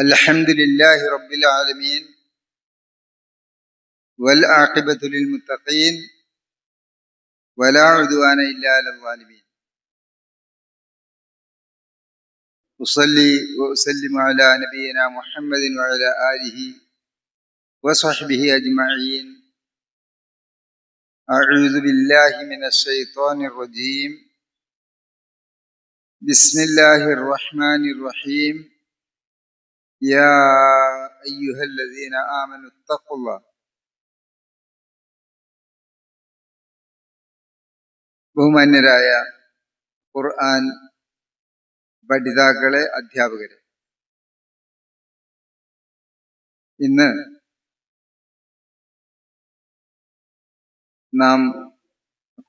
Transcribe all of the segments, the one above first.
الحمد لله رب العالمين والعاقبة للمتقين ولا عدوان إلا على الظالمين. أصلي وأسلم على نبينا محمد وعلى آله وصحبه أجمعين. أعوذ بالله من الشيطان الرجيم. بسم الله الرحمن الرحيم. يا أيها الذين آمنوا اتقوا الله ബഹുമാന്യരായ ഖുർആൻ പഠിതാക്കളെ അധ്യാപകരെ ഇന്ന് നാം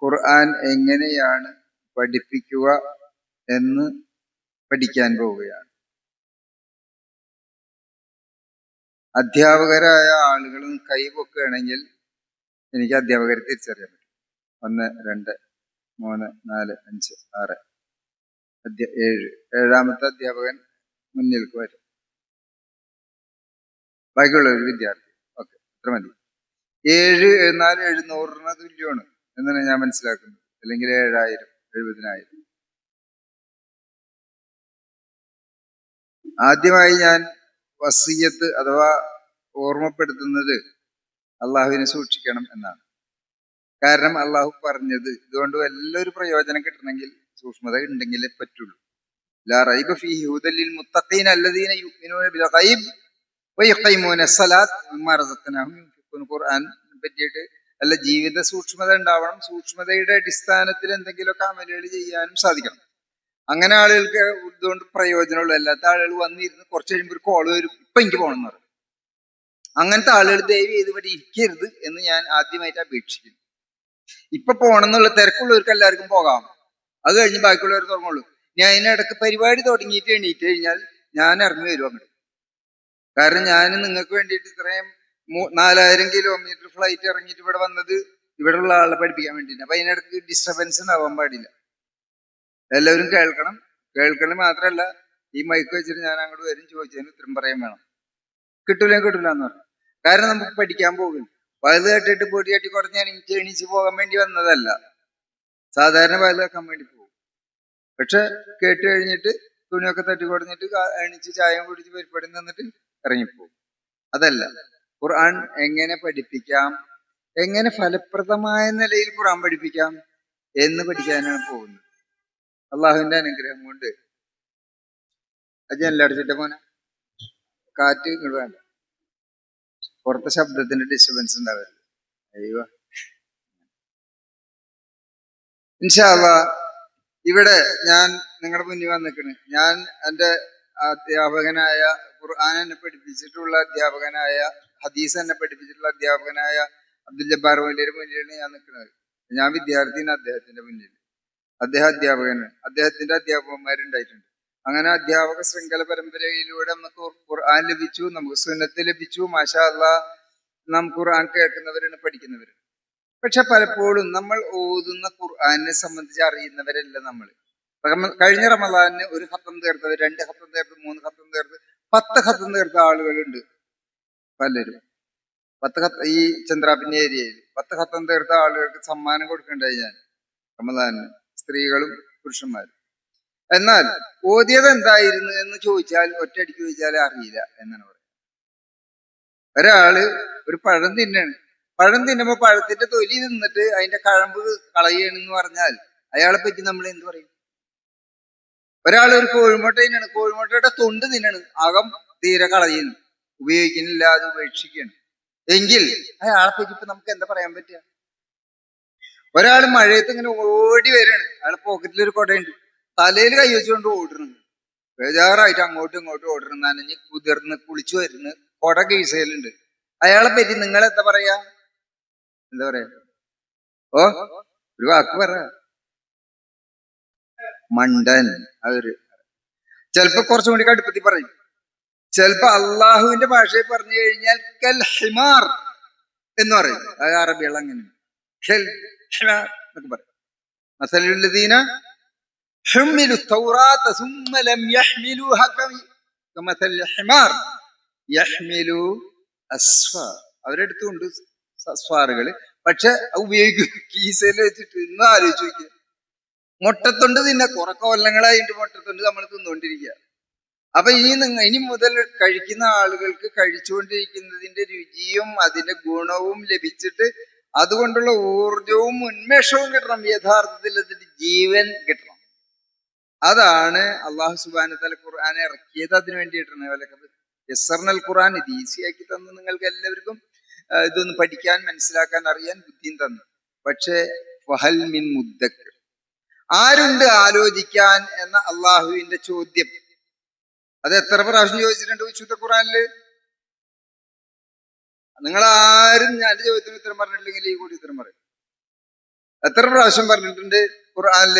ഖുർആൻ എങ്ങനെയാണ് പഠിപ്പിക്കുക എന്ന് പഠിക്കാൻ പോവുകയാണ് അധ്യാപകരായ ആളുകളും കൈപൊക്കുകയാണെങ്കിൽ എനിക്ക് അധ്യാപകരെ തിരിച്ചറിയാൻ പറ്റും. ഒന്ന് രണ്ട് മൂന്ന് നാല് അഞ്ച് ആറ് അധ്യ ഏഴ് ഏഴാമത്തെ അധ്യാപകൻ മുന്നിലേക്ക് വരും. ബാക്കിയുള്ള ഒരു വിദ്യാർത്ഥി. ഓക്കെ അത്ര മതി. ഏഴ് നാല് എഴുന്നൂറിന് തുല്യമാണ് എന്നാണ് ഞാൻ മനസ്സിലാക്കുന്നത്. അല്ലെങ്കിൽ ഏഴായിരം എഴുപതിനായിരം. ആദ്യമായി ഞാൻ വസീയത്ത് അഥവാ ഓർമ്മപ്പെടുത്തുന്നത് അള്ളാഹുവിനെ സൂക്ഷിക്കണം എന്നാണ്. കാരണം അള്ളാഹു പറഞ്ഞത് ഇതുകൊണ്ട് വല്ലൊരു പ്രയോജനം കിട്ടണമെങ്കിൽ സൂക്ഷ്മത ഉണ്ടെങ്കിലേ പറ്റുള്ളൂ. ലാ റൈബ ഫീ ഖുർആൻ പറ്റിയിട്ട് അല്ല ജീവിത സൂക്ഷ്മത ഉണ്ടാവണം. സൂക്ഷ്മതയുടെ അടിസ്ഥാനത്തിൽ എന്തെങ്കിലുമൊക്കെ അമലുകൾ ചെയ്യാനും സാധിക്കണം. അങ്ങനെ ആളുകൾക്ക് ഇതുകൊണ്ട് പ്രയോജനമുള്ളൂ. അല്ലാത്ത ആളുകൾ വന്നിരുന്ന് കുറച്ച് കഴിയുമ്പോൾ ഒരു കോൾ വരും. ഇപ്പൊ എനിക്ക് പോകണം എന്ന് പറയും. അങ്ങനത്തെ ആളുകൾ ദയവ് ചെയ്ത് ഇവിടെ ഇരിക്കരുത് എന്ന് ഞാൻ ആദ്യമായിട്ട് അപേക്ഷിക്കുന്നു. ഇപ്പൊ പോകണം എന്നുള്ള തിരക്കുള്ളവർക്ക് എല്ലാവർക്കും പോകാം. അത് കഴിഞ്ഞ് ബാക്കിയുള്ളവർ തുടങ്ങുള്ളൂ. ഞാൻ അതിനിടക്ക് പരിപാടി തുടങ്ങിയിട്ട് എണീറ്റ് കഴിഞ്ഞാൽ ഞാൻ ഇറങ്ങി വരും അങ്ങോട്ട്. കാരണം ഞാൻ നിങ്ങൾക്ക് വേണ്ടിയിട്ട് ഇത്രയും നാലായിരം കിലോമീറ്റർ ഫ്ലൈറ്റ് ഇറങ്ങിയിട്ട് ഇവിടെ വന്നത് ഇവിടെ ഉള്ള ആളെ പഠിപ്പിക്കാൻ വേണ്ടിയിട്ട് അപ്പൊ അതിനിടക്ക് ഡിസ്റ്റർബൻസ് ഉണ്ടാവാൻ പാടില്ല. എല്ലാവരും കേൾക്കണം. കേൾക്കണം മാത്രമല്ല ഈ മൈക്ക് വെച്ചിട്ട് ഞാൻ അങ്ങോട്ട് വരും ചോദിച്ചതിന് ഉത്തരം പറയാൻ വേണം. കിട്ടൂല കിട്ടൂല എന്ന് പറഞ്ഞു. കാരണം നമുക്ക് പഠിക്കാൻ പോകും വയത് കേട്ടിട്ട് പൊടി കെട്ടി കുറഞ്ഞ് എനിക്ക് എണീച്ച് പോകാൻ വേണ്ടി വന്നതല്ല. സാധാരണ വയത് വെക്കാൻ വേണ്ടി പോകും. പക്ഷെ കേട്ട് കഴിഞ്ഞിട്ട് തുണിയൊക്കെ തട്ടി കുറഞ്ഞിട്ട് എണീച്ച് ചായം കുടിച്ച് പരിപാടി നിന്നിട്ട് ഇറങ്ങിപ്പോകും. അതല്ല. ഖുർആൻ എങ്ങനെ പഠിപ്പിക്കാം? എങ്ങനെ ഫലപ്രദമായ നിലയിൽ ഖുർആൻ പഠിപ്പിക്കാം? എന്ന് പഠിക്കാനാണ് പോകുന്നത്. അള്ളാഹുവിന്റെ അനുഗ്രഹം കൊണ്ട്. അജല്ല അടിച്ചിട്ട് പോനെ കാറ്റ് ഇങ്ങോട്ട് വേണ്ട. പുറത്തെ ശബ്ദത്തിന്റെ ഡിസ്റ്റർബൻസ് ഉണ്ടാവരുത്. അയ്യോ. ഇൻഷാല്ല ഇവിടെ ഞാൻ നിങ്ങളുടെ മുന്നിൽ വന്നിക്കണ്. ഞാൻ എന്റെ അധ്യാപകനായ ഖുർആൻ എന്നെ പഠിപ്പിച്ചിട്ടുള്ള അധ്യാപകനായ ഹദീസ് എന്നെ പഠിപ്പിച്ചിട്ടുള്ള അധ്യാപകനായ അബ്ദുൽ ജബ്ബാർ വലിയുടെ മുന്നിലാണ് ഞാൻ നിൽക്കുന്നത് ഞാൻ വിദ്യാർത്ഥിയാണ് അദ്ദേഹത്തിന്റെ മുന്നിൽ അദ്ദേഹം അധ്യാപകനാണ് അദ്ദേഹത്തിന്റെ അധ്യാപകന്മാരുണ്ടായിട്ടുണ്ട്. അങ്ങനെ അധ്യാപക ശൃംഖല പരമ്പരയിലൂടെ നമുക്ക് ഖുർആൻ ലഭിച്ചു നമുക്ക് സുന്നത്ത് ലഭിച്ചു മാഷാ അള്ളാ നാം ഖുർആൻ കേൾക്കുന്നവരാണ് പഠിക്കുന്നവർ പക്ഷെ പലപ്പോഴും നമ്മൾ ഓതുന്ന ഖുർആനെ സംബന്ധിച്ച് അറിയുന്നവരല്ല നമ്മൾ. കഴിഞ്ഞ റമദാനിന് ഒരു ഹത്തം തീർത്തവർ രണ്ട് ഹത്തം തീർത്ത് മൂന്ന് ഹത്തം തീർത്ത് പത്ത് ഹത്തം തീർത്ത ആളുകളുണ്ട് പലരും. പത്ത് ഹത്ത ഈ ചന്ദ്രാപിന്റെ ഏരിയയിൽ പത്ത് ഹത്തം തീർത്ത ആളുകൾക്ക് സമ്മാനം കൊടുക്കണ്ടായി ഞാൻ റമദാനിന്. സ്ത്രീകളും പുരുഷന്മാരും. എന്നാൽ ഓതിയത് എന്തായിരുന്നു എന്ന് ചോദിച്ചാൽ ഒറ്റയടിക്ക് ചോദിച്ചാൽ അറിയില്ല എന്നാണ് പറയുന്നത്. ഒരാൾ ഒരു പഴം തിന്നാണ്. പഴം തിന്നുമ്പോ പഴത്തിന്റെ തൊലി നിന്നിട്ട് അതിന്റെ കഴമ്പ് കളയണെന്ന് പറഞ്ഞാൽ അയാളെ പറ്റി നമ്മൾ എന്ത് പറയും? ഒരാൾ ഒരു കോഴിമുട്ട തിന്നാണ്. കോഴിമുട്ടയുടെ തൊണ്ട് തിന്നാണ്. അകം തീരെ കളയുന്നു. ഉപയോഗിക്കുന്നില്ല അത് ഉപേക്ഷിക്കുകയാണ്. എങ്കിൽ അയാളെ പറ്റി ഇപ്പൊ നമുക്ക് എന്താ പറയാൻ പറ്റുക? ഒരാൾ മഴയത്ത് ഇങ്ങനെ ഓടി വരികയാണ്. അയാൾ പോക്കറ്റിൽ ഒരു കൊടയുണ്ട്. തലയിൽ കൈ വെച്ചുകൊണ്ട് ഓടുന്നുണ്ട്. ബേജാറായിട്ട് അങ്ങോട്ടും ഇങ്ങോട്ടും ഓടുന്നു നനഞ്ഞ് കുതിർന്ന് കുളിച്ചു വരുന്നു കൊട കീസയിലുണ്ട് അയാളെ പറ്റി നിങ്ങൾ എന്താ പറയാ? എന്താ പറയാ? ഓ ഒരു വാക്ക് പറ. മണ്ടൻ അതൊരു ചിലപ്പോ കുറച്ചും കൂടി കടുപ്പത്തി പറയും. ചിലപ്പോ അള്ളാഹുവിന്റെ ഭാഷയിൽ പറഞ്ഞു കഴിഞ്ഞാൽ കൽ ഹിമാർ എന്ന് പറയും. അത് അറബികൾ അങ്ങനെ ഹിമ ലം ഹിമാർ യഹ്മിലു അസ്ഫ അവരെടുത്തുകൊണ്ട് സ്വാറുകൾ പക്ഷെ ഉപയോഗിക്കും. കീസയിൽ വെച്ചിട്ട് ഇന്ന് ആലോചിച്ച് നോക്കിയ. മുട്ടത്തൊണ്ട് തിന്നെ കുറെ കൊല്ലങ്ങളായിട്ട് മുട്ടത്തൊണ്ട് നമ്മൾ തിന്നുകൊണ്ടിരിക്കുക അപ്പൊ ഇനി നിങ്ങ ഇനി മുതൽ കഴിക്കുന്ന ആളുകൾക്ക് കഴിച്ചുകൊണ്ടിരിക്കുന്നതിന്റെ രുചിയും അതിന്റെ ഗുണവും ലഭിച്ചിട്ട് അതുകൊണ്ടുള്ള ഊർജവും ഉന്മേഷവും കിട്ടണം യഥാർത്ഥത്തിൽ അതിന്റെ ജീവൻ കിട്ടണം. അതാണ് അള്ളാഹു സുബാന തല ഖുർആൻ ഇറക്കിയത്. അതിന് വേണ്ടിയിട്ടാണ് വലക്കത് ഖുർആൻ ഇത് ഈസിയാക്കി തന്നു നിങ്ങൾക്ക് എല്ലാവർക്കും. ഇതൊന്ന് പഠിക്കാൻ മനസ്സിലാക്കാൻ അറിയാൻ ബുദ്ധിയും തന്നു. പക്ഷേ ഫഹൽ മിൻ മുദ്ദക്കർ. ആരുണ്ട് ആലോചിക്കാൻ എന്ന അള്ളാഹുവിന്റെ ചോദ്യം? അത് എത്ര പ്രാവശ്യം ചോദിച്ചിട്ടുണ്ട് വിശുദ്ധ ഖുറാനിൽ നിങ്ങൾ ആരും ഞാൻ ചോദ്യത്തിന് ഉത്തരം പറഞ്ഞിട്ടില്ലെങ്കിൽ ഈ കൂടി ഉത്തരം പറയും. എത്ര പ്രാവശ്യം പറഞ്ഞിട്ടുണ്ട്? ഖുർആാനിൽ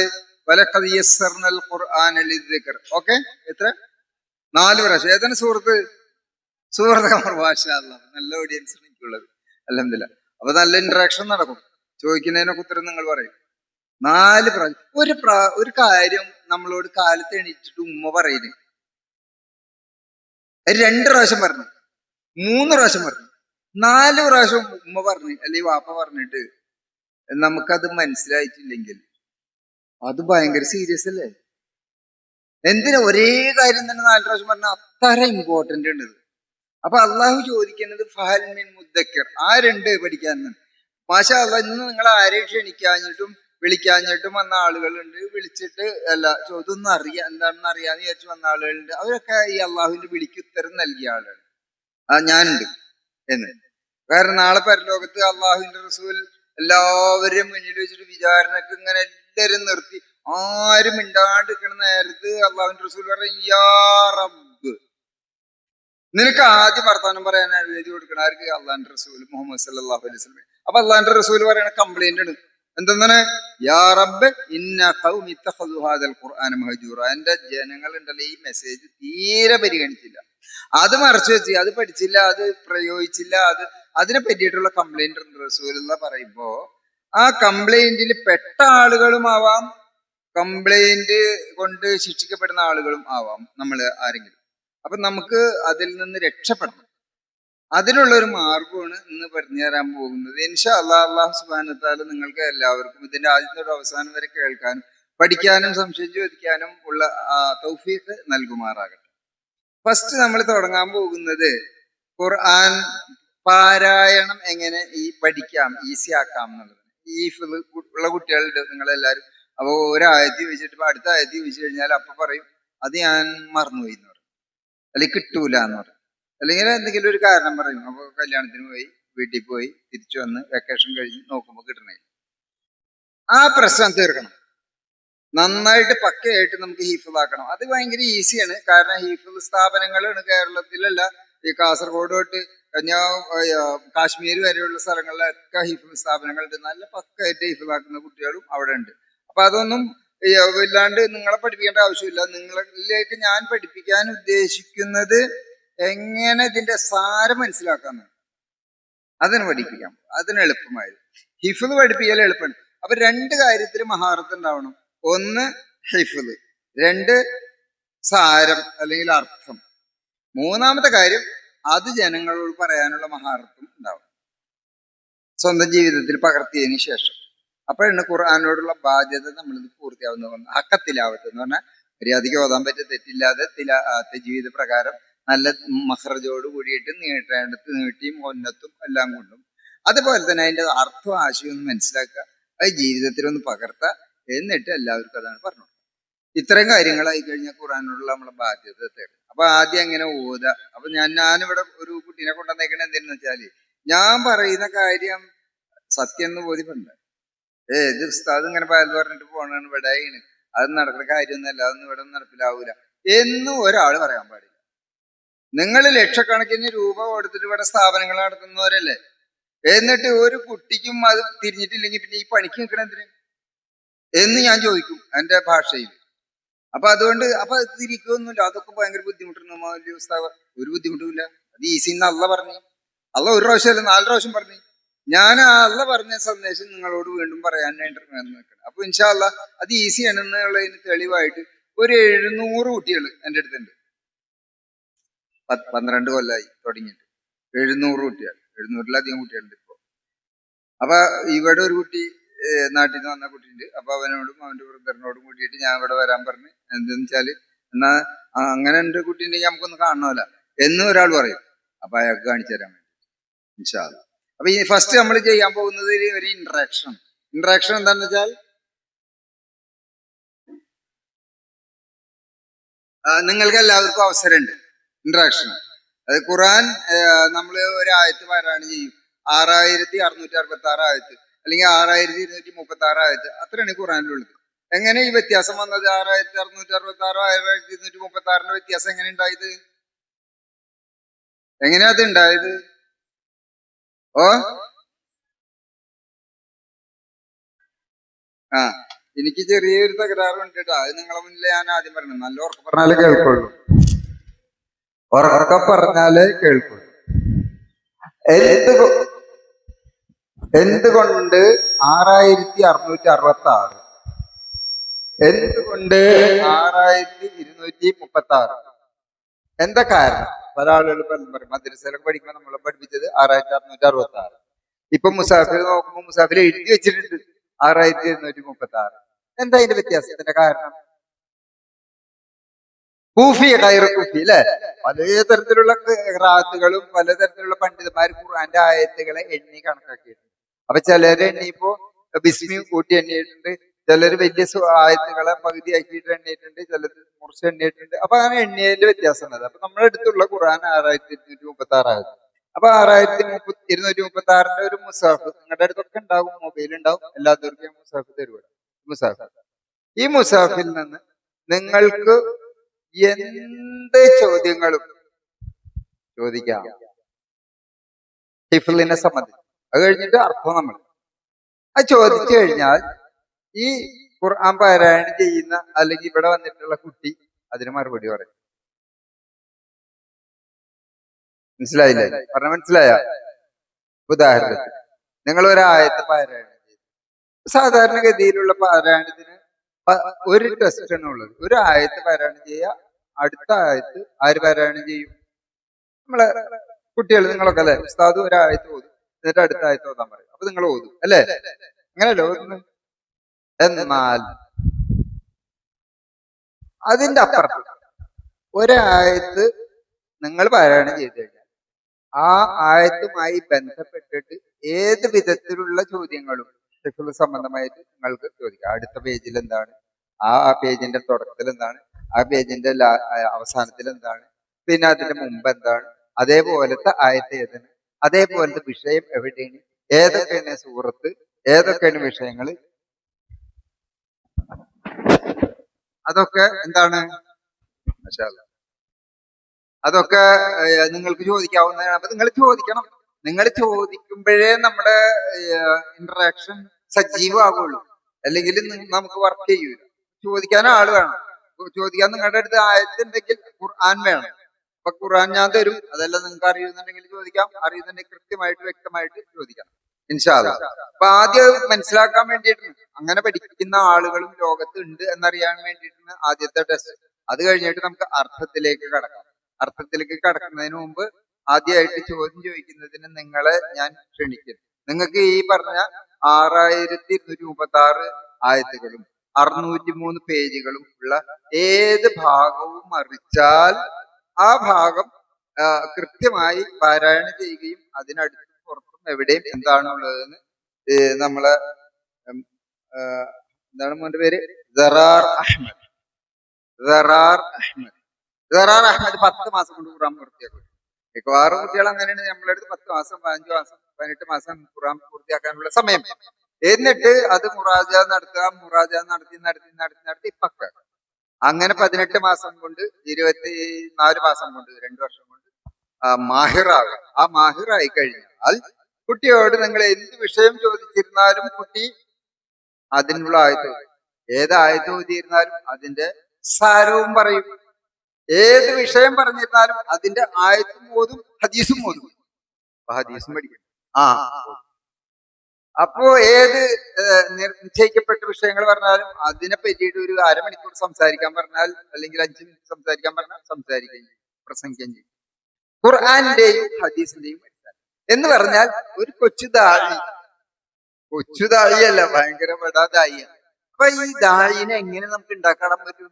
വലഖദിയസ്സർനൽ ഖുർആന ലിദ്ദിക്ർ ഓക്കെ? എത്ര? നാല് പ്രാവശ്യം. ഏതാണ് സുഹൃത്ത്? സുഹൃത്ത് കമർ ഭാഷ നല്ല ഓഡിയൻസ് എനിക്കുള്ളത്. അല്ലെന്നില്ല അപ്പൊ നല്ല ഇന്ററാക്ഷൻ നടക്കും. ചോദിക്കുന്നതിനൊക്കെ ഉത്തരം നിങ്ങൾ പറയും. നാല് പ്രാവശ്യം. ഒരു പ്രാ ഒരു കാര്യം നമ്മളോട് കാലത്ത് എണീറ്റിട്ട് ഉമ്മ പറയുന്നത് രണ്ട് പ്രാവശ്യം പറഞ്ഞു. മൂന്ന് പ്രാവശ്യം പറഞ്ഞു. നാല് പ്രാവശ്യം ഉമ്മ പറഞ്ഞു അല്ലെങ്കിൽ വാപ്പ പറഞ്ഞിട്ട് നമുക്കത് മനസ്സിലായിട്ടില്ലെങ്കിൽ. അത് ഭയങ്കര സീരിയസ് അല്ലേ? എന്തിനാ ഒരേ കാര്യം തന്നെ നാല് പ്രാവശ്യം പറഞ്ഞ അത്ര ഇമ്പോർട്ടന്റ് ഉണ്ട്. അപ്പൊ അള്ളാഹു ചോദിക്കുന്നത് ഫഹൽമിൻ മുദ്ദക്കർ. രണ്ട് പഠിക്കാൻ മാഷാ അള്ളാഹ് ഇന്ന് നിങ്ങൾ ആരെ ക്ഷണിക്കാഞ്ഞിട്ടും വിളിക്കാഞ്ഞിട്ടും വന്ന ആളുകളുണ്ട്. വിളിച്ചിട്ട് അല്ല ചോദ്യം അറിയാ എന്താണെന്ന് അറിയാന്ന് വിചാരിച്ചു വന്ന ആളുകളുണ്ട്. അവരൊക്കെ ഈ അള്ളാഹുവിന്റെ വിളിക്ക് ഉത്തരം നൽകിയ ആളുകൾ ആ ഞാനുണ്ട്. എന്ന്. കാരണം നാളെ പരലോകത്ത് അള്ളാഹുവിന്റെ റസൂൽ എല്ലാവരും മുന്നിൽ വെച്ചിട്ട് വിചാരണക്ക് ഇങ്ങനെ എല്ലാരും നിർത്തി. ആരും മിണ്ടാണ്ട് നേരത്ത് അള്ളാഹുവിന്റെ റസൂൽ പറയും യാ റബ്ബ്. നിനക്ക് ആദ്യം വർത്താനം പറയാൻ എഴുതി കൊടുക്കണ ആർക്ക്? അള്ളാഹുന്റെ റസൂൽ മുഹമ്മദ് സല്ലല്ലാഹു അലൈഹി അപ്പൊ അള്ളാഹുന്റെ റസൂൽ പറയണ കംപ്ലൈന്റ് ആണ്. എന്തെന്നാണ്? യാ റബ്ബ് ഇന്ന ഖുർആന മഹജൂറ. എന്റെ ജനങ്ങൾ ഉണ്ടല്ലോ ഈ മെസ്സേജ് തീരെ പരിഗണിച്ചില്ല. അത് മറച്ചു വെച്ച് അത് പഠിച്ചില്ല അത് പ്രയോഗിച്ചില്ല അത് അതിനെ പറ്റിയിട്ടുള്ള കംപ്ലൈന്റ് റസൂലുള്ള പറയുമ്പോ ആ കംപ്ലൈന്റിൽ പെട്ട ആളുകളും ആവാം കംപ്ലൈന്റ് കൊണ്ട് ശിക്ഷിക്കപ്പെടുന്ന ആളുകളും ആവാം നമ്മൾ ആരെങ്കിലും. അപ്പൊ നമുക്ക് അതിൽ നിന്ന് രക്ഷപ്പെടണം. അതിനുള്ള ഒരു മാർഗമാണ് ഇന്ന് പറഞ്ഞു തരാൻ പോകുന്നത്. ഇൻഷാ അല്ലാ അള്ളാഹു സുബാനത്താൽ നിങ്ങൾക്ക് എല്ലാവർക്കും ഇതിന്റെ ആദ്യം അവസാനം വരെ കേൾക്കാനും പഠിക്കാനും സംശയം ചോദിക്കാനും ഉള്ള തൗഫീഖ് നൽകുമാറാകട്ടെ. ഫസ്റ്റ് നമ്മൾ തുടങ്ങാൻ പോകുന്നത് ഖുർആൻ പാരായണം എങ്ങനെ ഈ പഠിക്കാം ഈസി ആക്കാം എന്നുള്ളത്. ഈ ഉള്ള കുട്ടികളുണ്ട് നിങ്ങളെല്ലാവരും അപ്പോൾ ഒരായത്തി വെച്ചിട്ട് അടുത്ത ആയത്തി വെച്ച് കഴിഞ്ഞാൽ അപ്പൊ പറയും അത് ഞാൻ മറന്നുപോയി എന്ന് പറയും. അല്ലെങ്കിൽ കിട്ടൂല എന്ന് പറയും. അല്ലെങ്കിൽ എന്തെങ്കിലും ഒരു കാരണം പറയും അപ്പോൾ കല്യാണത്തിന് പോയി വീട്ടിൽ പോയി തിരിച്ചു വന്ന് വെക്കേഷൻ കഴിഞ്ഞ് നോക്കുമ്പോൾ കിട്ടണേ ആ പ്രശ്നം തീർക്കണം. നന്നായിട്ട് പക്കയായിട്ട് നമുക്ക് ഹീഫിളാക്കണം അത് ഭയങ്കര ഈസിയാണ് കാരണം ഹീഫിൾ സ്ഥാപനങ്ങളാണ് കേരളത്തിലല്ല. ഈ കാസർഗോഡ് തൊട്ട് കന്യാ കാശ്മീർ വരെയുള്ള സ്ഥലങ്ങളിലൊക്കെ ഹീഫിൾ സ്ഥാപനങ്ങളുണ്ട്. നല്ല പക്കയായിട്ട് ഹീഫിളാക്കുന്ന കുട്ടികളും അവിടെ ഉണ്ട്. അപ്പൊ അതൊന്നും ഇല്ലാണ്ട് നിങ്ങളെ പഠിപ്പിക്കേണ്ട ആവശ്യമില്ല. നിങ്ങളിലേക്ക് ഞാൻ പഠിപ്പിക്കാൻ ഉദ്ദേശിക്കുന്നത് എങ്ങനെ ഇതിന്റെ സാരം മനസ്സിലാക്കാന്ന്? അതിന് പഠിപ്പിക്കാം. അതിന് എളുപ്പമായത്. ഹിഫിൾ പഠിപ്പിക്കൽ എളുപ്പമാണ്. അപ്പൊ രണ്ട് കാര്യത്തിൽ മഹാർത്ഥം ഉണ്ടാവണം. ഒന്ന് ഹിഫിൾ രണ്ട് സാരം അല്ലെങ്കിൽ അർത്ഥം. മൂന്നാമത്തെ കാര്യം അത് ജനങ്ങളോട് പറയാനുള്ള മഹാർത്ഥം ഉണ്ടാവും സ്വന്തം ജീവിതത്തിൽ പകർത്തിയതിനു ശേഷം. അപ്പോഴാണ് ഖുർആാനോടുള്ള ബാധ്യത നമ്മൾ ഇത് പൂർത്തിയാവുന്ന വന്നു അക്കത്തിലാവത്ത് എന്ന് പറഞ്ഞാൽ മര്യാദയ്ക്ക് ഓതാൻ പറ്റിയ തെറ്റില്ലാതെ തില ജീവിത പ്രകാരം നല്ല മഹ്റജോട് കൂടിയിട്ട് നീട്ടേണ്ടത്ത് നീട്ടിയും ഒന്നത്തും എല്ലാം കൊണ്ടും. അതുപോലെ തന്നെ അതിന്റെ അർത്ഥം ആശയം ഒന്ന് മനസ്സിലാക്കുക. അത് ജീവിതത്തിൽ ഒന്ന് പകർത്തുക എന്നിട്ട് എല്ലാവർക്കും അതാണ് പറഞ്ഞു ഇത്രയും കാര്യങ്ങളായി കഴിഞ്ഞാൽ ഖുറാനോടുള്ള നമ്മളെ ബാധ്യത തീർന്നു അപ്പൊ ആദ്യം എങ്ങനെ ഓത അപ്പൊ ഞാൻ ഞാനിവിടെ ഒരു കുട്ടീനെ കൊണ്ടുവന്നേക്കണ എന്തെന്ന് വെച്ചാൽ ഞാൻ പറയുന്ന കാര്യം സത്യം എന്ന് ബോധ്യപ്പെടണ്ട ഏ ഇത് ഉസ്താദ് ഇങ്ങനെ പാൽ പറഞ്ഞിട്ട് പോണാണ് ഇവിടെ അത് നടക്കുന്ന കാര്യമൊന്നുമല്ല അതൊന്നും ഇവിടെ നടപ്പിലാവൂല എന്നും ഒരാൾ പറയാൻ പാടില്ല. നിങ്ങൾ ലക്ഷക്കണക്കിന് രൂപ കൊടുത്തിട്ട് ഇവിടെ സ്ഥാപനങ്ങൾ നടത്തുന്നവരല്ലേ? എന്നിട്ട് ഒരു കുട്ടിക്കും അത് തിരിഞ്ഞിട്ടില്ലെങ്കിൽ പിന്നെ ഈ പണിക്ക് നിൽക്കണെന്തിന് എന്ന് ഞാൻ ചോദിക്കും എന്റെ ഭാഷയിൽ. അപ്പൊ അതുകൊണ്ട് അപ്പൊ തിരിക്കൊന്നുമില്ല. അതൊക്കെ ഭയങ്കര ബുദ്ധിമുട്ടുണ്ട് ഉസ്താദ് ഒരു ബുദ്ധിമുട്ടുമില്ല. അത് ഈസി എന്ന് അല്ല പറഞ്ഞു. അല്ല ഒരു പ്രാവശ്യമല്ല നാല് പ്രാവശ്യം പറഞ്ഞു. ഞാൻ അല്ല പറഞ്ഞ സന്ദേശം നിങ്ങളോട് വീണ്ടും പറയാനായിട്ട് നിൽക്കണം അപ്പൊ ഇൻഷാല്ല അത് ഈസി എന്നുള്ളതിന് തെളിവായിട്ട് ഒരു എഴുന്നൂറ് കുട്ടികൾ എന്റെ അടുത്തുണ്ട്. പന്ത്രണ്ട് കൊല്ലമായി തുടങ്ങിയിട്ട്. എഴുന്നൂറ് കുട്ടികൾ. എഴുന്നൂറിലധികം കുട്ടികളുണ്ട് ഇപ്പോൾ അപ്പൊ ഇവിടെ ഒരു കുട്ടി നാട്ടിൽ നിന്ന് വന്ന കുട്ടിയുണ്ട്. അപ്പൊ അവനോടും അവന്റെ ബ്രദറിനോടും കൂട്ടിയിട്ട് ഞാൻ ഇവിടെ വരാൻ പറഞ്ഞു എന്തെന്ന് വെച്ചാൽ എന്നാ അങ്ങനെ ഉണ്ട് കുട്ടി ഉണ്ടെങ്കിൽ നമുക്കൊന്ന് കാണണമല്ല എന്ന് ഒരാൾ പറയും. അപ്പൊ അയാൾക്ക് കാണിച്ചു തരാൻ വേണ്ടി. ഇൻഷാല്ല അപ്പൊ ഈ ഫസ്റ്റ് നമ്മൾ ചെയ്യാൻ പോകുന്നത് ഒരു ഇന്ററാക്ഷൻ ഇന്ററാക്ഷൻ എന്താണെന്ന് വെച്ചാൽ നിങ്ങൾക്ക് എല്ലാവർക്കും അവസരമുണ്ട്. ഇന്ററാക്ഷൻ അത് ഖുറാൻ നമ്മൾ ഒരു ആയത്ത് ചെയ്യും. ആറായിരത്തി അറുന്നൂറ്റി അറുപത്തി ആറ് ആയത്ത് അല്ലെങ്കിൽ ആറായിരത്തി ഇരുന്നൂറ്റി മുപ്പത്തി ആറ് ആയത്ത് അത്രയാണ് ഖുറാനിലുള്ളത് എങ്ങനെ ഈ വ്യത്യാസം വന്നത്? ആറായിരത്തി അറുന്നൂറ്റി അറുപത്തി ആറോ ആറായിരത്തി ഇരുന്നൂറ്റി മുപ്പത്തി ആറിന്റെ വ്യത്യാസം എങ്ങനെ ഉണ്ടായത്? എങ്ങനെയാ അത് ഉണ്ടായത്? ഓ? ആ എനിക്ക് ചെറിയൊരു തകരാറുണ്ട് കേട്ടോ. അത് നിങ്ങളെ മുന്നിൽ ഞാൻ ആദ്യം പറഞ്ഞു നല്ല ഉറക്കം പറഞ്ഞാലേ കേൾക്കുള്ളൂ. ഉറക്കം പറഞ്ഞാലേ കേൾക്കൂ. എന്ത് എന്തുകൊണ്ട് ആറായിരത്തി അറുന്നൂറ്റി അറുപത്തി ആറ് എന്തുകൊണ്ട് ആറായിരത്തി ഇരുന്നൂറ്റി മുപ്പത്തി ആറ് എന്താ കാരണം? പല ആളുകൾ പറയും. മദ്രസയിലൊക്കെ പഠിക്കുമ്പോൾ നമ്മളെ പഠിപ്പിച്ചത് ആറായിരത്തി അറുന്നൂറ്റി അറുപത്തി ആറ് ഇപ്പൊ മുസാഫിർ നോക്കുമ്പോൾ മുസാഫിർ എഴുതി വെച്ചിട്ടുണ്ട് ആറായിരത്തി ഇരുന്നൂറ്റി മുപ്പത്തി ആറ് എന്താ അതിന്റെ വ്യത്യാസത്തിന്റെ കാരണം? കൂഫി കയറ് കൂഫി അല്ലെ? പല തരത്തിലുള്ള റാത്തുകളും പലതരത്തിലുള്ള പണ്ഡിതന്മാർ ഖുർആന്റെ ആയത്തുകളെ എണ്ണി കണക്കാക്കിയിട്ടുണ്ട്. അപ്പൊ ചിലര് എണ്ണിയിപ്പോ ബിസ്മി കൂട്ടി എണ്ണിയിട്ടുണ്ട് ചിലർ വലിയ ആയത്തുകളെ പകുതിയാക്കിയിട്ട് എണ്ണിയിട്ടുണ്ട് ചിലർ മുറിച്ച് എണ്ണിയിട്ടുണ്ട്. അപ്പൊ അങ്ങനെ എണ്ണിയതിന്റെ വ്യത്യാസം ഉള്ളത് അപ്പൊ നമ്മുടെ അടുത്തുള്ള ഖുർആൻ ആറായിരത്തി ഇരുന്നൂറ്റി മുപ്പത്തി ആറായിരം അപ്പൊ ആറായിരത്തി മുപ്പത്തി ഇരുന്നൂറ്റി മുപ്പത്തി ആറിന്റെ ഒരു മുസാഫ് നിങ്ങളുടെ അടുത്തൊക്കെ ഉണ്ടാവും മൊബൈൽ ഉണ്ടാവും എല്ലാത്തവർക്കും മുസാഫ് തരുവാണ്. മുസാഫ്. ഈ മുസാഫിൽ നിന്ന് നിങ്ങൾക്ക് എന്ത് ചോദ്യങ്ങളും ചോദിക്കാം. ഹിഫിലിനെ സംബന്ധിച്ച്. അത് കഴിഞ്ഞിട്ട് അർത്ഥം നമ്മൾ. ആ ചോദിച്ചു കഴിഞ്ഞാൽ ഈ ഖുർആൻ പാരായണം ചെയ്യുന്ന അല്ലെങ്കിൽ ഇവിടെ വന്നിട്ടുള്ള കുട്ടി അതിന് മറുപടി പറയും. മനസ്സിലായില്ലേ? പറഞ്ഞ മനസ്സിലായ? ഉദാഹരണത്തിന് നിങ്ങൾ ഒരു ആയത്ത് പാരായണം ചെയ്തു. സാധാരണഗതിയിലുള്ള പാരായണത്തിന് ഒരു ടെസ്റ്റ് ആണ് ഉള്ളത്. ഒരു ആയത്ത് പാരായണം ചെയ്യുക അടുത്ത ആയത്ത് ആര് പാരായണം ചെയ്യും? നമ്മളെ കുട്ടികൾ നിങ്ങളൊക്കെ അല്ലെ? ഉസ്താദ് ഒരു ആയത്ത് ഓതും എന്നിട്ട് അടുത്ത ആയത്ത് ഓതാൻ പറയും. അപ്പൊ നിങ്ങൾ ഓതും അല്ലേ? അങ്ങനല്ലേ ഓതുന്നു എന്നാൽ അതിന്റെ അപ്പുറത്ത് ഒരായത്ത് നിങ്ങൾ പാരായണം ചെയ്തു കഴിഞ്ഞാൽ ആ ആയത്തുമായി ബന്ധപ്പെട്ടിട്ട് ഏത് വിധത്തിലുള്ള ചോദ്യങ്ങളും ഹിഫ്ള് സംബന്ധമായിട്ട് നിങ്ങൾക്ക് ചോദിക്കാം. അടുത്ത പേജിൽ എന്താണ്? ആ പേജിന്റെ തുടക്കത്തിൽ എന്താണ്? ആ പേജിന്റെ അവസാനത്തിൽ എന്താണ്? പിന്നെ അതിന്റെ മുമ്പ് എന്താണ്? അതേപോലത്തെ ആയത്തെ ഏതാണ് അതേപോലത്തെ വിഷയം എവിടെയാണ്? ഏതൊക്കെയാണ് സുഹൃത്ത് ഏതൊക്കെയാണ് വിഷയങ്ങൾ? അതൊക്കെ എന്താണ്. അതൊക്കെ നിങ്ങൾക്ക് ചോദിക്കാവുന്നതാണ്. അപ്പൊ നിങ്ങൾ ചോദിക്കണം. നിങ്ങൾ ചോദിക്കുമ്പോഴേ നമ്മുടെ ഇന്ററാക്ഷൻ സജീവമാകുള്ളൂ അല്ലെങ്കിൽ നമുക്ക് വർക്ക് ചെയ്യൂല. ചോദിക്കാൻ ആൾ വേണം. ചോദിക്കാൻ നിങ്ങളുടെ അടുത്ത് ആയത്തുണ്ടെങ്കിൽ ഖുർആൻ വേണം. അപ്പൊ ഖുർആൻ ഞാൻ തരും. അതല്ല നിങ്ങൾക്ക് അറിയുന്നുണ്ടെങ്കിൽ ചോദിക്കാം. അറിയുന്നുണ്ടെങ്കിൽ കൃത്യമായിട്ട് വ്യക്തമായിട്ട് ചോദിക്കാം ഇൻഷാല്ല അപ്പൊ ആദ്യം മനസ്സിലാക്കാൻ വേണ്ടിയിട്ടാണ് അങ്ങനെ പഠിക്കുന്ന ആളുകളും ലോകത്ത് ഉണ്ട് എന്നറിയാൻ വേണ്ടിയിട്ടാണ് ആദ്യത്തെ ടെസ്റ്റ് അത് കഴിഞ്ഞിട്ട് നമുക്ക് അർത്ഥത്തിലേക്ക് കടക്കാം. അർത്ഥത്തിലേക്ക് കടക്കുന്നതിന് മുമ്പ് ആദ്യമായിട്ട് ചോദ്യം ചോദിക്കുന്നതിന് നിങ്ങളെ ഞാൻ ക്ഷണിക്കുന്നു. നിങ്ങൾക്ക് ഈ പറഞ്ഞ ആറായിരത്തി ഇരുന്നൂറ്റി മുപ്പത്തി ആറ് ആയത്തുകളും അറുന്നൂറ്റി മൂന്ന് പേജുകളും ഉള്ള ഏത് ഭാഗവും മറിച്ചാൽ ആ ഭാഗം കൃത്യമായി പാരായണം ചെയ്യുകയും അതിനടുത്ത് പുറത്തും എവിടെയും എന്താണുള്ളതെന്ന് നമ്മളെ എന്താണ് മോന്റെ പേര്? ദറാർ അഹ്മദ്. ദറാർ അഹ്മദ്. ദറാർ അഹ്മദ് പത്ത് മാസം കൊണ്ട് ഖുറാൻ പൂർത്തിയാക്കും. മിക്കവാറും കുട്ടികൾ അങ്ങനെയാണ്. നമ്മളെടുത്ത് പത്ത് മാസം പതിനഞ്ച് മാസം പതിനെട്ട് മാസം ഖുറാൻ പൂർത്തിയാക്കാനുള്ള സമയം. എന്നിട്ട് അത് മുറാജ നടത്തുക മുറാജ നടത്തി നടത്തി നടത്തി നടത്തി പക്ക അങ്ങനെ പതിനെട്ട് മാസം കൊണ്ട് ഇരുപത്തി നാല് മാസം കൊണ്ട് രണ്ടു വർഷം കൊണ്ട് ആ മാഹിറാകും ആ മാഹിറായി കഴിഞ്ഞാൽ കുട്ടിയോട് നിങ്ങൾ എന്ത് വിഷയം ചോദിച്ചിരുന്നാലും കുട്ടി അതിനുള്ള ആയത്ത്. ഏത് ആയത്ത് ഓതിയിരുന്നാലും അതിന്റെ സാരവും പറയും. ഏത് വിഷയം പറഞ്ഞിരുന്നാലും അതിന്റെ ആയത്തും ഓതും ഹദീസും ഓതും. ഹദീസും പഠിക്കും ആ. അപ്പോ ഏത് നിശ്ചയിക്കപ്പെട്ട വിഷയങ്ങൾ പറഞ്ഞാലും അതിനെ പറ്റിയിട്ട് ഒരു അരമണിക്കൂർ സംസാരിക്കാൻ പറഞ്ഞാൽ അല്ലെങ്കിൽ അഞ്ചു മിനിറ്റ് സംസാരിക്കാൻ പറഞ്ഞാൽ സംസാരിക്കുകയും ചെയ്യും പ്രസംഗിക്കുകയും ചെയ്യും. ഖുർആാനിന്റെയും ഹദീസിന്റെയും എന്ന് പറഞ്ഞാൽ ഒരു കൊച്ചു ദാഴി കൊച്ചു ദാഴിയല്ല ഭയങ്കര ബടാ ദാഴിയാണ് അപ്പൊ ഈ ദാഴിനെ എങ്ങനെ നമുക്ക് ഉണ്ടാക്കാൻ പറ്റും?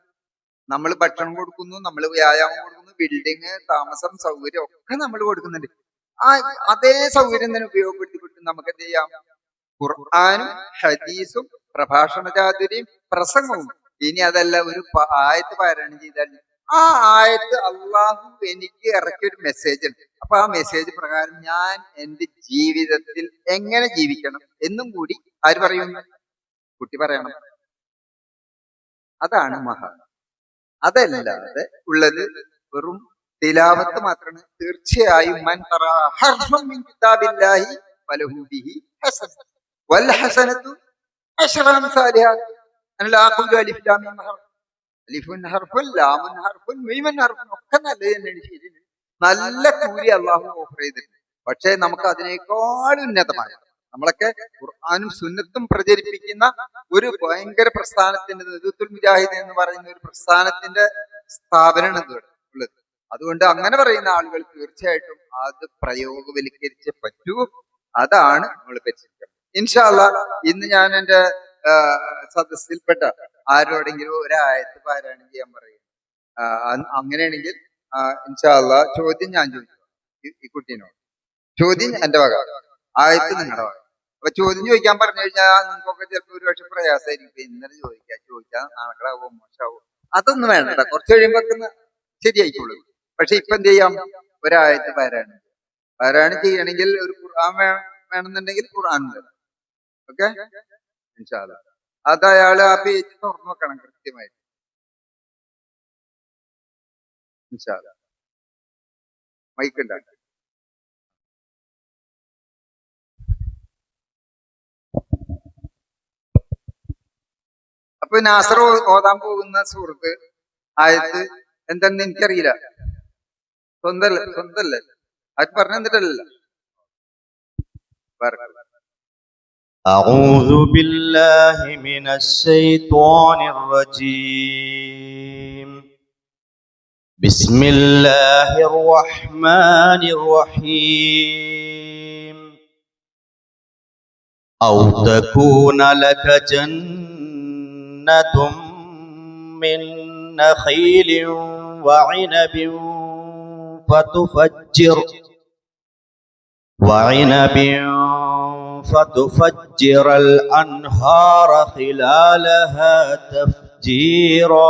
നമ്മൾ ഭക്ഷണം കൊടുക്കുന്നു നമ്മൾ വ്യായാമം കൊടുക്കുന്നു ബിൽഡിങ് താമസം സൗകര്യം ഒക്കെ നമ്മൾ കൊടുക്കുന്നുണ്ട്. ആ അതേ സൗകര്യം തന്നെ ഉപയോഗപ്പെടുത്തിക്കൊണ്ട് നമുക്ക് എന്ത് ചെയ്യാം? ഖുർആാനും ഹദീസും പ്രഭാഷണ ചാതുര്യം പ്രസംഗവും ഇനി അതല്ല ഒരു ആയത്ത് പാരായണം ചെയ്താൽ ആ ആയത്ത് അള്ളാഹു എനിക്ക് ഇറക്കിയ ഒരു മെസ്സേജ് ഉണ്ട് അപ്പൊ ആ മെസ്സേജ് പ്രകാരം ഞാൻ എന്റെ ജീവിതത്തിൽ എങ്ങനെ ജീവിക്കണം എന്നും കൂടി ആര് പറയും? കുട്ടി പറയണം. അതാണ് മഹാ. അതല്ലാതെ ഉള്ളത് വെറും തിലാവത്ത് മാത്രമാണ്. തീർച്ചയായും ഫലഹു ബിഹി വൽ അലിഫ് നല്ല കൂലി അള്ളാഹു ഓഫർ ചെയ്തിട്ടുണ്ട്. പക്ഷേ നമുക്ക് അതിനേക്കാൾ ഉന്നതമായ നമ്മളൊക്കെ ഖുർആാനും സുന്നത്തും പ്രചരിപ്പിക്കുന്ന ഒരു ഭയങ്കര പ്രസ്ഥാനത്തിന്റെ നേതൃത്വ മുജാഹിദ് എന്ന് പറയുന്ന ഒരു പ്രസ്ഥാനത്തിന്റെ സ്ഥാപനം ഉള്ളത് അതുകൊണ്ട് അങ്ങനെ പറയുന്ന ആളുകൾ തീർച്ചയായിട്ടും അത് പ്രയോഗവൽക്കരിച്ച് പറ്റൂ. അതാണ് നമ്മൾ പരിശീലിക്കുന്നത് ഇൻഷാല്ല ഇന്ന് ഞാൻ എന്റെ ആ, സദസ്സിൽപ്പെട്ട ആരോടെങ്കിലും ഒരായത്ത് പാരായണം ചെയ്യാൻ പറയും. അങ്ങനെയാണെങ്കിൽ ഇൻഷാല്ല ചോദ്യം ഞാൻ ചോദിക്കും. ഈ- കുട്ടീനോട്. ചോദ്യം എന്റെ വക. ആയത്ത് നിങ്ങളുടെ വക. അപ്പൊ ചോദ്യം ചോദിക്കാൻ പറഞ്ഞു കഴിഞ്ഞാൽ നിങ്ങൾക്കൊക്കെ ചിലപ്പോൾ ഒരു പക്ഷെ പ്രയാസമായിരിക്കും ഇന്നലെ ചോദിക്കാം. ചോദിച്ചാൽ നാളെ മോശമാവോ. അതൊന്നും വേണ്ട. കുറച്ച് കഴിയുമ്പോ ശരിയായിക്കോളൂ. പക്ഷെ ഇപ്പൊ എന്ത് ചെയ്യാം? ഒരായത്ത് പാരായണം. പാരായണം ചെയ്യണമെങ്കിൽ ഒരു ഖുർആൻ വേണം വേണമെന്നുണ്ടെങ്കിൽ ഖുർആൻ വേണം ഓക്കെ? ഇൻഷാല്ല അത് അയാൾ ആ പേജ് തുറന്നു വെക്കണം കൃത്യമായിട്ട്. മൈക്ക് ഉണ്ടാക്കി. അപ്പൊ നാസർ ഓതാൻ പോകുന്ന സുഹൃത്ത് ആയത്ത് എന്താണെന്ന് എനിക്കറിയില്ല. സ്വന്തല്ലേ സ്വന്തല്ലേ അത് പറഞ്ഞു തന്നിട്ടല്ല أعوذ بالله من الشيطان الرجيم بسم الله الرحمن الرحيم أو تكون لك جنة من نخيل وعنب فتفجر. وعنب فتفجر الأنهار خلالها تفجيرا.